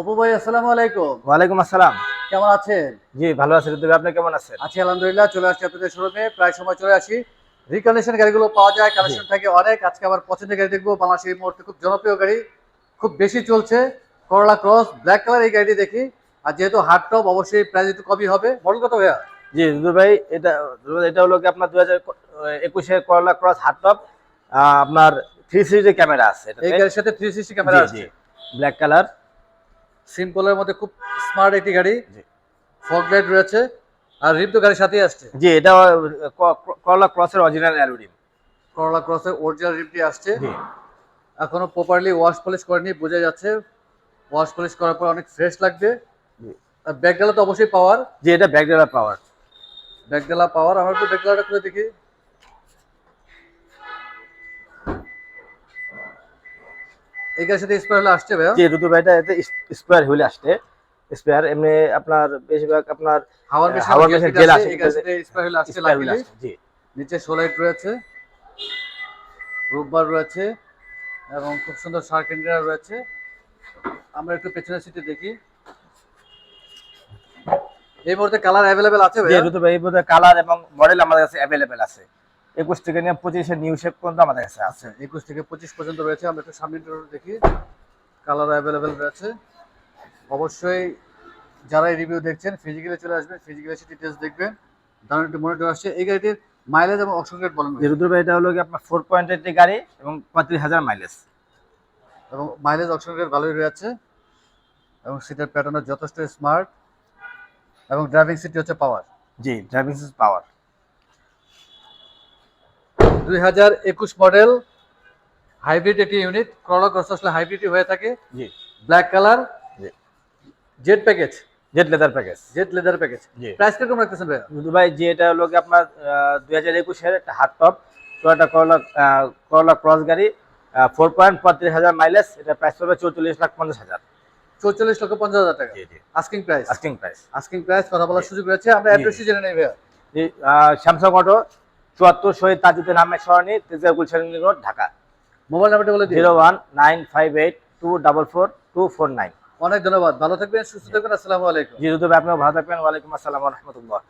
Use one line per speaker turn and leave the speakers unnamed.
অপু ভাই আসসালামু আলাইকুম।
ওয়ালাইকুম আসসালাম।
কেমন আছেন?
জি ভালো আছি ঋতু আপনি কেমন আছেন?
আছি আলহামদুলিল্লাহ চলে আসছি আপনাদের শোরুমে। প্রায় সময় চলে আসি। রিকন্ডিশন গাড়িগুলো পাওয়া যায় কালেকশন থাকে অনেক। আজকে আবার পছন্দের গাড়ি দেখব বাংলাদেশের এই মুহূর্তে খুব জনপ্রিয় গাড়ি। খুব বেশি চলছে করলা ক্রস ব্ল্যাক কালার এই গাড়িটি দেখি। আর যেহেতু হার্ড টপ অবশ্যই প্রাইস একটু কমই হবে। মডেল কত ভাইয়া?
জি ঋতু ভাই এটা এটা হলো কি আপনার দুই হাজার একুশে করলা ক্রস হার্ড টপ আপনার থ্রি সিরিজের ক্যামেরা আছে।
এই গাড়ির সাথে থ্রি সিক্সটি ক্যামেরা আছে।
ব্ল্যাক কালার
সিম্পলের মধ্যে খুব স্মার্ট একটি গাড়ি। ফগ লাইট রয়েছে। আর রিপ তো গাড়ির সাথেই আসছে।
জি এটা করলা ক্রসের অরিজিনাল অ্যালুডিন
করলা ক্রসের অরিজিনাল রিপটি আসছে।
জি।
এখনও প্রপারলি ওয়াশ পলিশ করেনি বোঝা যাচ্ছে। ওয়াশ পলিশ করার পর অনেক ফ্রেশ লাগবে।
জি।
আর ব্যাকডালা তো অবশ্যই পাওয়ার
জি এটা ব্যাকডেলার পাওয়ার
ব্যাকডালা পাওয়ার আমরা একটু ব্যাকডালাটা খুলে দেখি। এই গাড়ির সাথে স্পেয়ার আসছে ভাইয়া?
জি ঋতু ভাই এটা এতে স্পেয়ার হুইল আসছে। স্পেয়ার এমনি আপনার বেশিরভাগ আপনার
হাওয়ার মেশিন
হাওয়ার মেশিন জেল
এই স্পেয়ার আসছে
জি।
নিচে সোলাইট রয়েছে রোববার রয়েছে এবং খুব সুন্দর সার্কেল রয়েছে। আমরা একটু পেছনের সিটে দেখি। এই মুহূর্তে কালার অ্যাভেলেবেল আছে
ভাই বোধহয় কালার এবং মডেল আমাদের কাছে অ্যাভেলেবেল আছে। একুশ থেকে নিয়ে পঁচিশে নিউ শেপ পর্যন্ত আমাদের কাছে আছে।
একুশ থেকে পঁচিশ পর্যন্ত রয়েছে আমরা একটু সামনে দেখি কালার অ্যাভেলেবেল রয়েছে। অবশ্যই যারা এই রিভিউ দেখছেন ফিজিক্যালি চলে আসবেন ফিজিক্যালি সিটি টেস্ট দেখবেন। দারুণ একটি মনিটর আসছে। এই গাড়িটির মাইলেজ এবং অপশন রেট বলেন
যে ভাই এটা হলো কি আপনার ফোর পয়েন্ট এইট গাড়ি এবং পঁয়ত্রিশ হাজার মাইলেজ
এবং মাইলেজ অপশন রেট ভালোই রয়েছে। এবং সিটের প্যাটার্নও যথেষ্ট স্মার্ট এবং ড্রাইভিং সিটটি হচ্ছে পাওয়ার
জি ড্রাইভিং সিট পাওয়ার
দুই হাজার একুশ মডেল হাইব্রিড একটি ইউনিট করলা ক্রস আসলে হাইব্রিডই হয়ে থাকে।
জি।
Black colour.
জি।
Z package.
Z leather package.
Z leather package.
জি।
প্রাইস কীরকম রাখতেছেন
ঋতু ভাই যে এটা হলো কি আপনার দুই হাজার একুশের একটা হাত টপ। টয়োটা করলা করলা ক্রস গাড়ি ফোর পয়েন্ট পঁয়ত্রিশ হাজার মাইলেজ এটা প্রাইস পড়বে চৌচল্লিশ লাখ পঞ্চাশ হাজার।
চৌচল্লিশ লক্ষ পঞ্চাশ হাজার টাকা।
জি জি।
Asking price
asking price
asking price কথা বলার সুযোগ রয়েছে। আমরা। অ্যাড্রেসই জেনে নেই ভাইয়া।
স্যামসাং অটো চুয়াত্তর শহীদ তাজুদ্দিন আহমেদ সরণি তেজগাঁ গুলশান রোড ঢাকা।
মোবাইল নাম্বারটি বলে
zero one nine five eight two double four two four nine.
অনেক ধন্যবাদ। ভালো থাকবেন সুস্থ থাকবেন। আসসালামু আলাইকুম।
জি ঋতু ভাই আপনিও ভালো থাকবেন। ওয়ালাইকুম আসসালাম রহমতুল্লাহ।